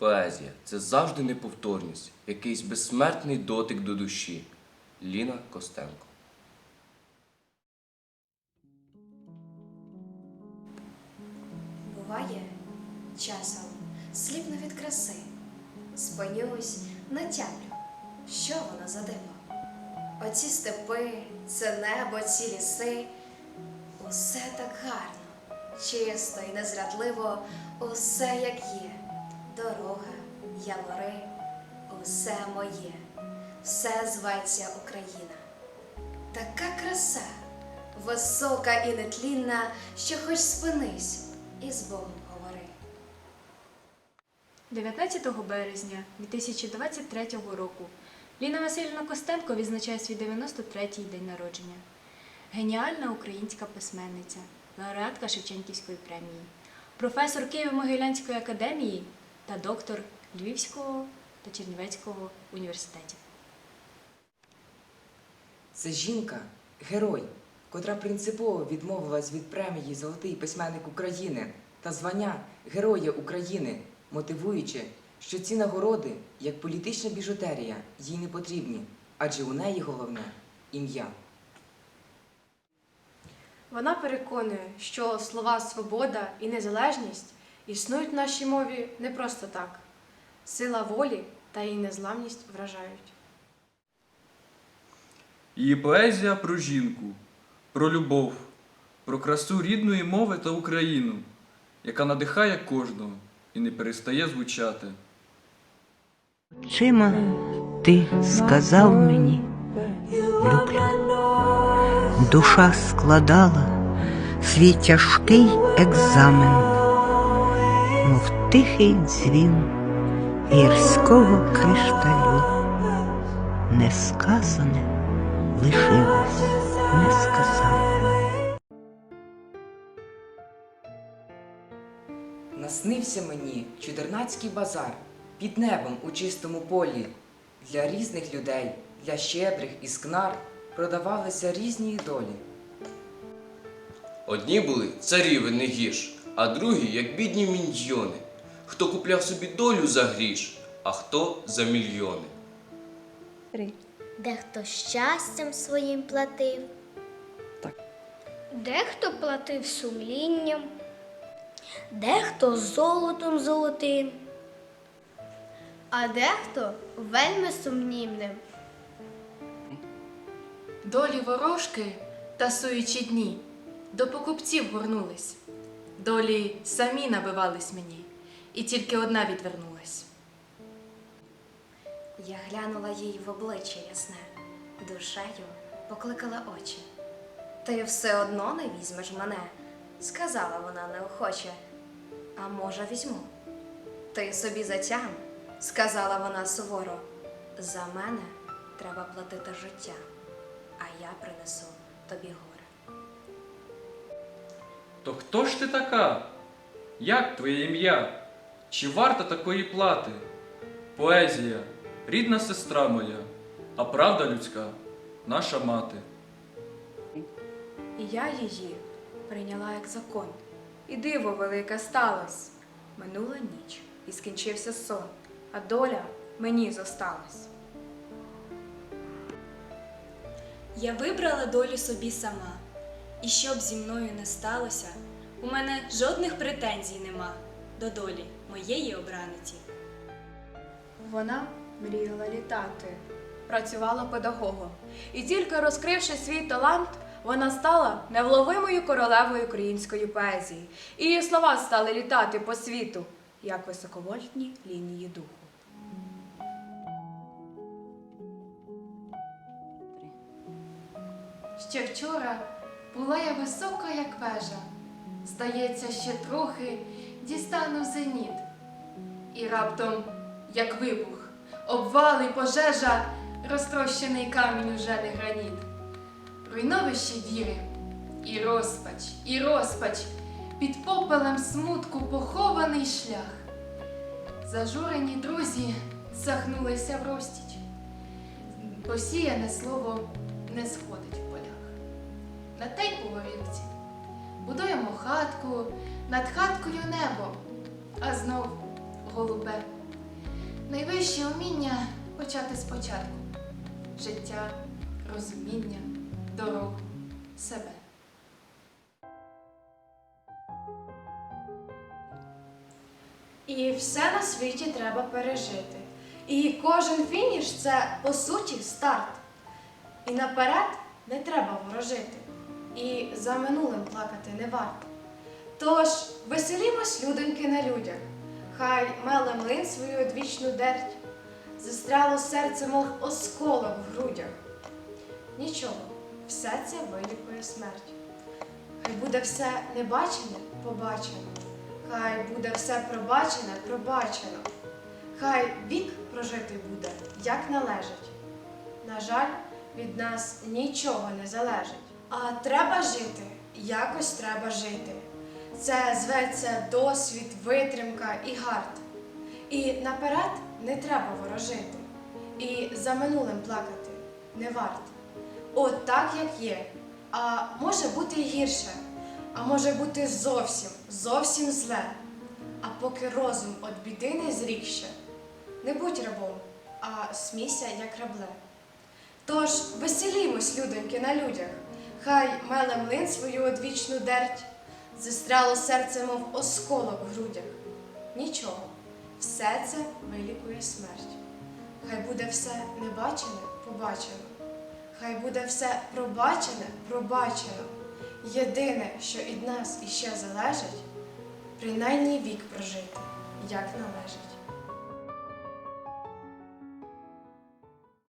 Поезія це завжди неповторність, якийсь безсмертний дотик до душі. Ліна Костенко. Буває часом сліпну від краси, спинюсь, натямлю, що воно за диво. Оці степи, це небо, ці ліси, усе так гарно, чисто і незрадливо, усе як є, дорога, явори, усе моє, все зветься Україна. Така краса, висока і нетлінна, що хоч спинись і з Богом говори. 19 березня 2023 року Ліна Васильівна Костенко відзначає свій 93-й день народження. Геніальна українська письменниця, лауреатка Шевченківської премії, професор Києво-Могилянської академії та доктор Львівського та Чернівецького університетів. Це жінка, герой, котра принципово відмовилась від премії Золотий письменник України та звання Героя України, мотивуючи, що ці нагороди, як політична біжутерія, їй не потрібні, адже у неї головне ім'я. Вона переконує, що слова свобода і незалежність існують в нашій мові не просто так. Сила волі та її незламність вражають. Її поезія про жінку, про любов, про красу рідної мови та Україну, яка надихає кожного і не перестає звучати. Очима ти сказав мені, люблю. Душа складала свій тяжкий екзамен, тихий дзвін гірського кришталю. Несказане лишилось несказане. Наснився мені чудернацький базар під небом у чистому полі. Для різних людей, для щедрих і скнар продавалися різні долі. Одні були царі не гірш, а другі, як бідні міньйони. Хто купляв собі долю за гріш, а хто за мільйони. Дехто щастям своїм платив, Дехто платив сумлінням, дехто золотом золотим. а дехто вельми сумнівним. Долі ворожки тасуючи дні, до покупців горнулись. Долі самі набивались мені, і тільки одна відвернулась. Я глянула їй в обличчя ясне, душею покликала очі. Ти все одно не візьмеш мене, сказала вона неохоче. А може, візьму. Ти собі затям, сказала вона суворо. За мене треба платити життя, а я принесу тобі горе. То хто ж ти така? Як твоє ім'я? Чи варта такої плати? Поезія, рідна сестра моя, а правда людська наша мати. І я її прийняла як закон. І диво велике сталось. Минула ніч, і скінчився сон, а доля мені зосталась. Я вибрала долю собі сама, і щоб зі мною не сталося, у мене жодних претензій нема до долі моєї обраниці. Вона мріяла літати, працювала педагогом. І тільки розкривши свій талант, вона стала невловимою королевою української поезії. І її слова стали літати по світу, як високовольтні лінії духу. Ще вчора була я висока, як вежа. Здається, ще трохи дістану зеніт. І раптом, як вибух, обвал і пожежа, розтрощений камінь уже не граніт. Руйновище віри, і розпач, і розпач, під попелем смутку похований шлях. Зажурені друзі сахнулися в розтіч. Посіяне слово не сходить в полях. На тей поговорівці будуємо хатку, над хаткою небо, а знов голубе Найвище уміння почати спочатку. Життя, розуміння, дорогу, себе. І все на світі треба пережити. І кожен фініш це по суті старт. І наперед не треба ворожити. І за минулим плакати не варто. Тож веселімось, людоньки, на людях. Хай меле млин свою одвічну дерть, застряло серце, мов осколок в грудях. Нічого, все це вилікує смерть. Хай буде все небачене побачено. Хай буде все пробачене, пробачено. Хай вік прожитий буде, як належить. На жаль, від нас нічого не залежить. А треба жити, якось треба жити. Це зветься досвід, витримка і гард. І наперед не треба ворожити. І за минулим плакати не варт. От так, як є. А може бути гірше, а може бути зовсім, зовсім зле. А поки розум від біди не зрік ще, не будь рабом, а смійся, як рабле. Тож веселімось, людоньки, на людях, хай меле млин свою одвічну дерть, застряло серце, мов осколок в грудях. Нічого, все це вилікує смерть. Хай буде все небачене, побачено. Хай буде все пробачене, пробачено. Єдине, що від нас іще залежить, принаймні вік прожити, як належить.